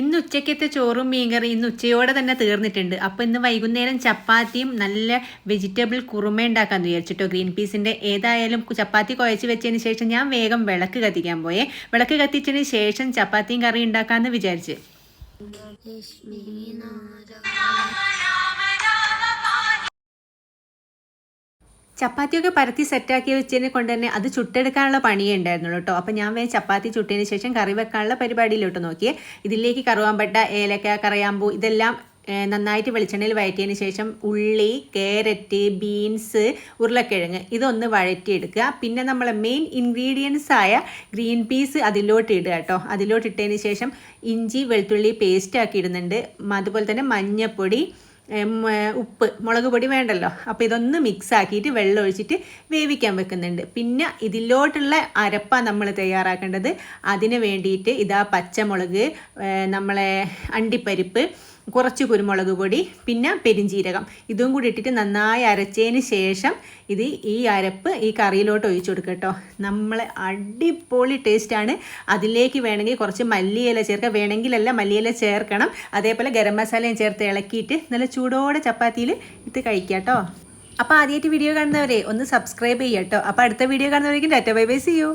ഇന്ന് ഉച്ചക്കത്തെ ചോറും മീൻകറി ഇന്ന് ഉച്ചയോടെ തന്നെ തീർന്നിട്ടുണ്ട്. അപ്പോൾ ഇന്ന് വൈകുന്നേരം ചപ്പാത്തിയും നല്ല വെജിറ്റബിൾ കുറുമ ഉണ്ടാക്കാമെന്ന് വിചാരിച്ചിട്ടോ ഗ്രീൻ പീസിന്റെ ഏതായാലും ചപ്പാത്തി കുഴച്ച് വെച്ചതിന് ശേഷം ഞാൻ വേഗം വിളക്ക് കത്തിക്കാൻ പോയേ. വിളക്ക് കത്തിച്ചതിന് ശേഷം ചപ്പാത്തിയും കറി ഉണ്ടാക്കാമെന്ന് വിചാരിച്ച്. ചപ്പാത്തിയൊക്കെ പരത്തി സെറ്റാക്കി വെച്ചതിനെ കൊണ്ട് തന്നെ അത് ചുട്ടെടുക്കാനുള്ള പണിയേ ഉണ്ടായിരുന്നുള്ളൂ കേട്ടോ. അപ്പോൾ ഞാൻ വേഗം ചപ്പാത്തി ചുട്ടതിന് ശേഷം കറി വെക്കാനുള്ള പരിപാടിയിലോട്ട് നോക്കിയേ. ഇതിലേക്ക് കറുവാമ്പട്ട ഏലക്ക കറയാമ്പൂ ഇതെല്ലാം നന്നായിട്ട് വെളിച്ചെണ്ണയിൽ വഴറ്റിയതിന് ശേഷം ഉള്ളി കാരറ്റ് ബീൻസ് ഉരുളക്കിഴങ്ങ് ഇതൊന്ന് വഴറ്റിയെടുക്കുക. പിന്നെ നമ്മളെ മെയിൻ ഇൻഗ്രീഡിയൻസ് ആയ ഗ്രീൻ പീസ് അതിലോട്ട് ഇടുക കേട്ടോ. അതിലോട്ട് ഇട്ടതിന് ശേഷം ഇഞ്ചി വെളുത്തുള്ളി പേസ്റ്റ് ആക്കി ഇടുന്നുണ്ട്. അതുപോലെ തന്നെ മഞ്ഞൾപ്പൊടി ഉപ്പ് മുളക് പൊടി വേണ്ടല്ലോ. അപ്പോൾ ഇതൊന്ന് മിക്സ് ആക്കിയിട്ട് വെള്ളം ഒഴിച്ചിട്ട് വേവിക്കാൻ വെക്കുന്നുണ്ട്. പിന്നെ ഇതിലോട്ടുള്ള അരപ്പ നമ്മൾ തയ്യാറാക്കേണ്ടത് അതിന് വേണ്ടിയിട്ട് ഇതാ പച്ചമുളക് നമ്മളെ അണ്ടിപ്പരിപ്പ് കുറച്ച് കുരുമുളക് പൊടി പിന്നെ പെരിഞ്ചീരകം. ഇതും കൂടി ഇട്ടിട്ട് നന്നായി അരച്ചതിന് ശേഷം ഇത് ഈ അരപ്പ് ഈ കറിയിലോട്ട് ഒഴിച്ചു കൊടുക്കുക കേട്ടോ. നമ്മൾ അടിപൊളി ടേസ്റ്റാണ് അതിലേക്ക് വേണമെങ്കിൽ കുറച്ച് മല്ലിയില ചേർക്കുക വേണമെങ്കിലല്ല മല്ലിയില ചേർക്കണം. അതേപോലെ ഗരം മസാലയും ചേർത്ത് ഇളക്കിയിട്ട് നല്ല ചൂടോടെ ചപ്പാത്തിയിൽ ഇത് കഴിക്കാം കേട്ടോ. അപ്പോൾ ആദ്യമായിട്ട് വീഡിയോ കാണുന്നവരെ ഒന്ന് സബ്സ്ക്രൈബ് ചെയ്യാം കേട്ടോ. അപ്പോൾ അടുത്ത വീഡിയോ കാണുന്നവരേക്കും ഡാറ്റ ബൈ ബൈ സി യു